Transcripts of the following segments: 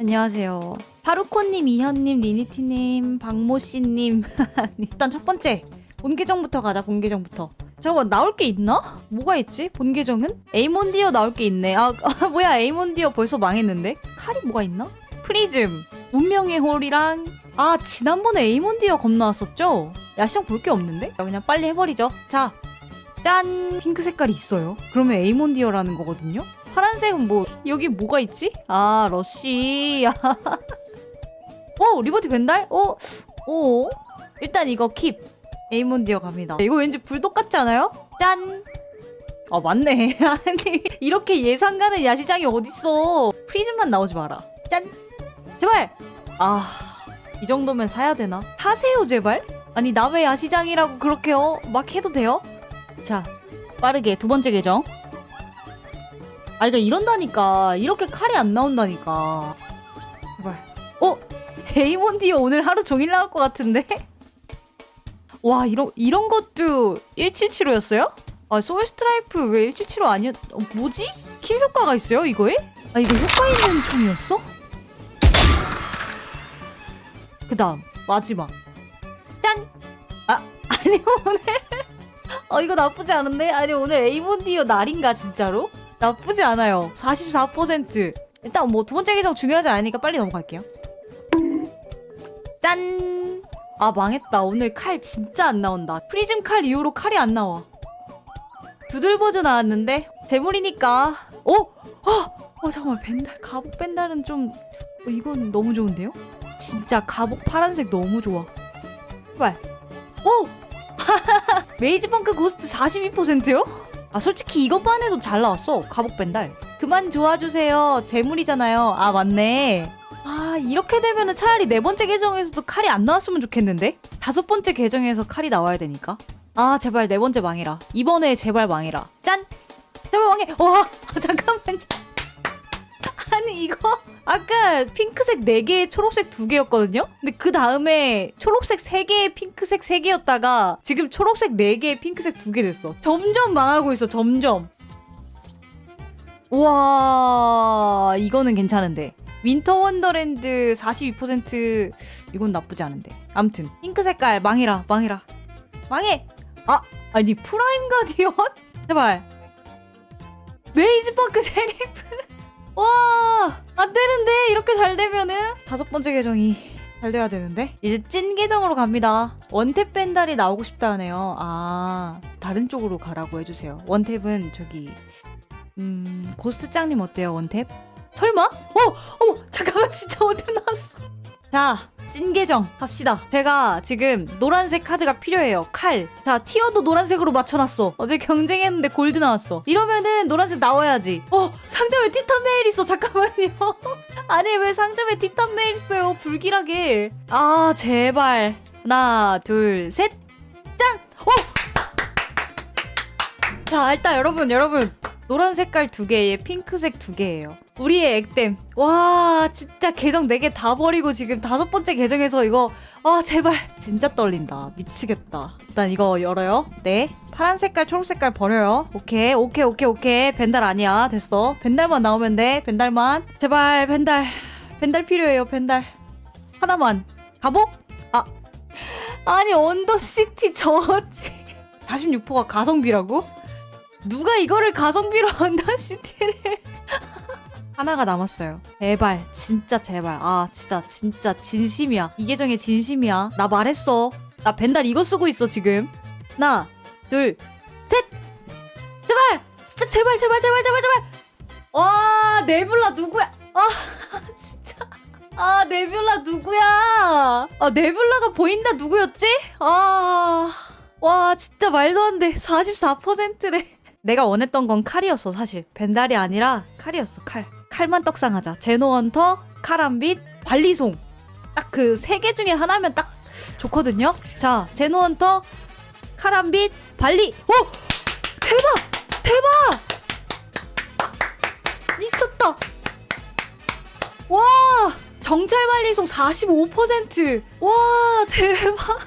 안녕하세요. 파루코님, 이현님, 리니티님, 박모씨님. 일단 첫 번째 본 계정부터 가자. 본 계정부터. 잠깐만 나올 게 있나? 뭐가 있지? 본 계정은? 에이몬디어 나올 게 있네. 아, 아, 뭐야 에이몬디어 벌써 망했는데? 칼이 뭐가 있나? 프리즘, 운명의 홀이랑 아 지난번에 에이몬디어 겁 나왔었죠? 야시장 볼 게 없는데? 그냥 빨리 해버리죠. 자, 짠 핑크 색깔이 있어요. 그러면 에이몬디어라는 거거든요. 파란색은 뭐 여기 뭐가 있지? 아 러쉬. 어 리버티 벤달? 어? 어? 일단 이거 킵. 에이몬디어 갑니다. 이거 왠지 불독 같지 않아요? 짠. 아 맞네. 아니 이렇게 예상 가는 야시장이 어딨어? 프리즘만 나오지 마라. 짠. 제발. 아. 이 정도면 사야 되나? 사세요 제발. 아니 남의 야시장이라고 그렇게 어? 막 해도 돼요? 자 빠르게 두 번째 계정. 아 그러니까 이런다니까 이렇게 칼이 안 나온다니까. 제발. 어? 에이몬디어 오늘 하루 종일 나올 것 같은데? 와 이런 이런 것도 177호였어요? 아 소울 스트라이프 왜 177호 아니었? 어, 뭐지? 킬 효과가 있어요 이거에? 아 이거 효과 있는 총이었어? 그 다음 마지막 짠! 아 아니 오늘 어 이거 나쁘지 않은데? 아니 오늘 에이몬디어 날인가 진짜로? 나쁘지 않아요 44% 일단 뭐 두 번째 계정 중요하지 않으니까 빨리 넘어갈게요 짠! 아 망했다 오늘 칼 진짜 안 나온다 프리즘 칼 이후로 칼이 안 나와 두들버즈 나왔는데 재물이니까 어? 어? 어 잠깐만 벤달 가복 벤달은 좀 어, 이건 너무 좋은데요? 진짜 가복 파란색 너무 좋아 제발 오! 메이지 펑크 고스트 42%요? 아 솔직히 이것만 해도 잘 나왔어. 가복 벤달. 그만 좋아주세요. 재물이잖아요. 아 맞네. 아 이렇게 되면은 차라리 네 번째 계정에서도 칼이 안 나왔으면 좋겠는데? 다섯 번째 계정에서 칼이 나와야 되니까. 아 제발 네 번째 망해라. 이번에 제발 망해라. 짠! 제발 망해! 와! 잠깐만요 아니 이거? 아까 핑크색 4개 초록색 2개였거든요? 근데 그 다음에 초록색 3개 핑크색 3개였다가 지금 초록색 4개 핑크색 2개 됐어. 점점 망하고 있어 점점. 우와 이거는 괜찮은데. 윈터 원더랜드 42% 이건 나쁘지 않은데. 암튼 핑크 색깔 망해라 망해라. 망해! 아 아니 프라임 가디언? 제발. 메이지 파크 셰리프 와 안 되는데 이렇게 잘 되면은 다섯 번째 계정이 잘 돼야 되는데 이제 찐 계정으로 갑니다 원탭 벤달이 나오고 싶다 하네요 아 다른 쪽으로 가라고 해주세요 원탭은 저기 음 고스트짱님 어때요 원탭? 설마? 어! 어! 잠깐만 진짜 원탭 나왔어 자 찐계정 갑시다. 제가 지금 노란색 카드가 필요해요. 칼. 자 티어도 노란색으로 맞춰놨어. 어제 경쟁했는데 골드 나왔어. 이러면은 노란색 나와야지. 어 상점에 티탄 메일 있어. 잠깐만요. 아니 왜 상점에 티탄 메일 있어요? 불길하게. 아 제발. 하나 둘 셋. 짠! 어! 자 일단 여러분 여러분 노란 색깔 두 개에 핑크색 두 개예요. 우리의 액땜. 와 진짜 계정 네 개 다 버리고 지금 다섯 번째 계정에서 이거 아 제발 진짜 떨린다 미치겠다. 일단 이거 열어요. 네 파란 색깔 초록 색깔 버려요. 오케이 오케이 오케이 오케이 벤달 아니야 됐어. 벤달만 나오면 돼 벤달만 제발 벤달 벤달 필요해요 벤달 하나만 가복 아 아니 언더시티 저지 46%가 가성비라고? 누가 이거를 가성비로 언더시티를 하나가 남았어요. 제발, 진짜 제발. 아, 진짜, 진짜 진심이야. 이 계정의 진심이야. 나 말했어. 나 벤달 이거 쓰고 있어 지금. 하나, 둘, 셋. 제발, 진짜 제발, 제발, 제발, 제발, 제발. 와, 네뷸라 누구야? 아, 진짜. 아, 네뷸라 누구야? 아, 네뷸라가 보인다 누구였지? 아, 와, 진짜 말도 안 돼. 44%래. 내가 원했던 건 칼이었어 사실. 벤달이 아니라 칼이었어 칼. 칼만 떡상하자. 제노헌터 카람빗 관리송. 딱 그 세 개 중에 하나면 딱 좋거든요? 자 제노헌터 카람빗 발리. 오! 대박! 대박! 미쳤다! 와! 정찰 관리송 45%와 대박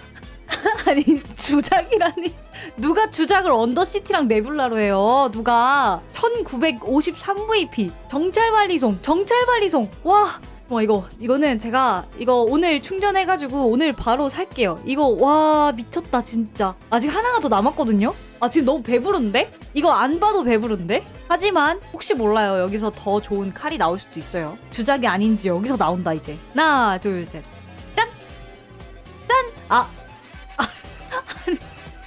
아니 주작이라니 누가 주작을 언더시티랑 네뷸라로 해요 누가 1953 VP 정찰 발리송 정찰 발리송 와 와 이거 이거는 제가 이거 오늘 충전해가지고 오늘 바로 살게요. 이거 와 미쳤다 진짜. 아직 하나가 더 남았거든요. 아 지금 너무 배부른데? 이거 안 봐도 배부른데? 하지만 혹시 몰라요 여기서 더 좋은 칼이 나올 수도 있어요. 주작이 아닌지 여기서 나온다 이제. 하나 둘 셋. 짠! 짠! 아!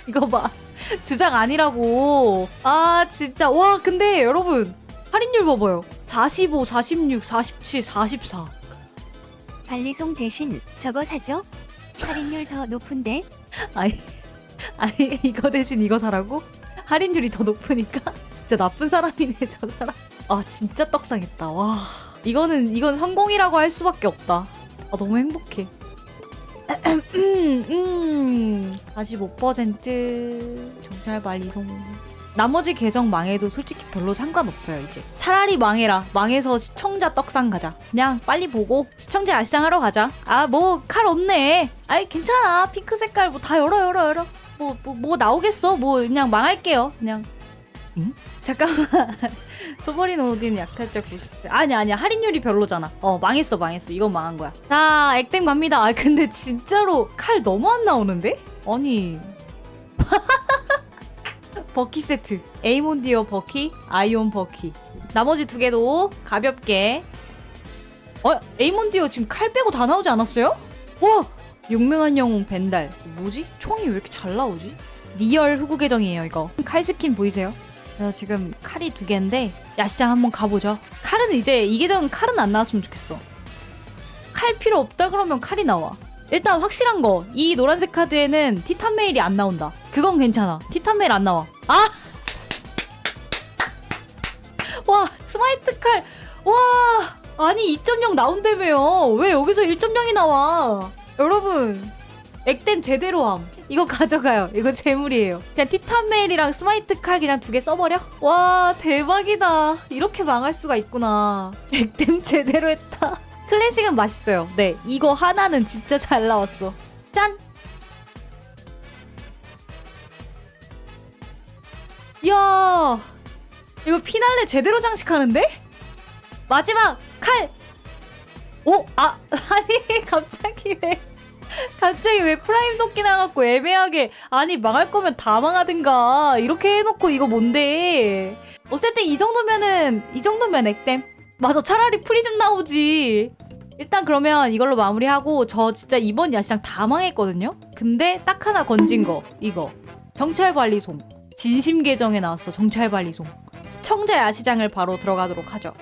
이거 봐. 주작 아니라고. 아 진짜 와 근데 여러분 할인율 봐봐요. 45, 46, 47, 44. 발리송 대신 저거 사죠? 할인율 더 높은데 아니, 아니 이거 대신 이거 사라고? 할인율이 더 높으니까 진짜 나쁜 사람이네 저 사람. 아 진짜 떡상했다. 와 이거는 이건 성공이라고 할 수밖에 없다. 아 너무 행복해. 음, 음, 45% 정찰 발리송. 나머지 계정 망해도 솔직히 별로 상관없어요 이제. 차라리 망해라. 망해서 시청자 떡상 가자. 그냥 빨리 보고 시청자 야시장하러 가자. 아 뭐 칼 없네. 아이 괜찮아. 핑크 색깔 뭐 다 열어 열어 열어. 뭐 뭐 뭐 나오겠어. 뭐 그냥 망할게요. 그냥. 응? 잠깐만. 소버린 오딘 약탈적 부스. 아니 아니야 할인율이 별로잖아. 어 망했어 망했어. 이건 망한 거야. 자 액땡 갑니다. 아 근데 진짜로 칼 너무 안 나오는데? 아니. 버키 세트. 에이몬디어 버키, 아이온 버키. 나머지 두 개도 가볍게. 어 에이몬디어 지금 칼 빼고 다 나오지 않았어요? 와 용맹한 영웅 벤달. 뭐지? 총이 왜 이렇게 잘 나오지? 리얼 후구 계정이에요 이거. 칼 스킨 보이세요? 저 지금 칼이 두 개인데 야시장 한번 가보죠. 칼은 이제 이 계정 칼은 안 나왔으면 좋겠어. 칼 필요 없다 그러면 칼이 나와. 일단 확실한 거 이 노란색 카드에는 티탄 메일이 안 나온다. 그건 괜찮아. 티탄 메일 안 나와. 아! 와 스마이트 칼. 와 아니 2.0 나온다며요. 왜 여기서 1.0이 나와? 여러분 액땜 제대로 함. 이거 가져가요. 이거 재물이에요. 그냥 티탄 메일이랑 스마이트 칼 그냥 두 개 써버려? 와 대박이다. 이렇게 망할 수가 있구나. 액땜 제대로 했다. 클래식은 맛있어요. 네, 이거 하나는 진짜 잘 나왔어. 짠! 이야, 이거 피날레 제대로 장식하는데? 마지막 칼! 오, 아, 아니 갑자기 왜? 갑자기 왜 프라임 도끼 나갖고 애매하게 아니 망할 거면 다 망하든가 이렇게 해놓고 이거 뭔데 어쨌든 이 정도면은 이 정도면 액땜 맞아 차라리 프리즘 나오지 일단 그러면 이걸로 마무리하고 저 진짜 이번 야시장 다 망했거든요? 근데 딱 하나 건진 거 이거. 정찰 관리송 진심 계정에 나왔어 정찰 관리송 시청자 야시장을 바로 들어가도록 하죠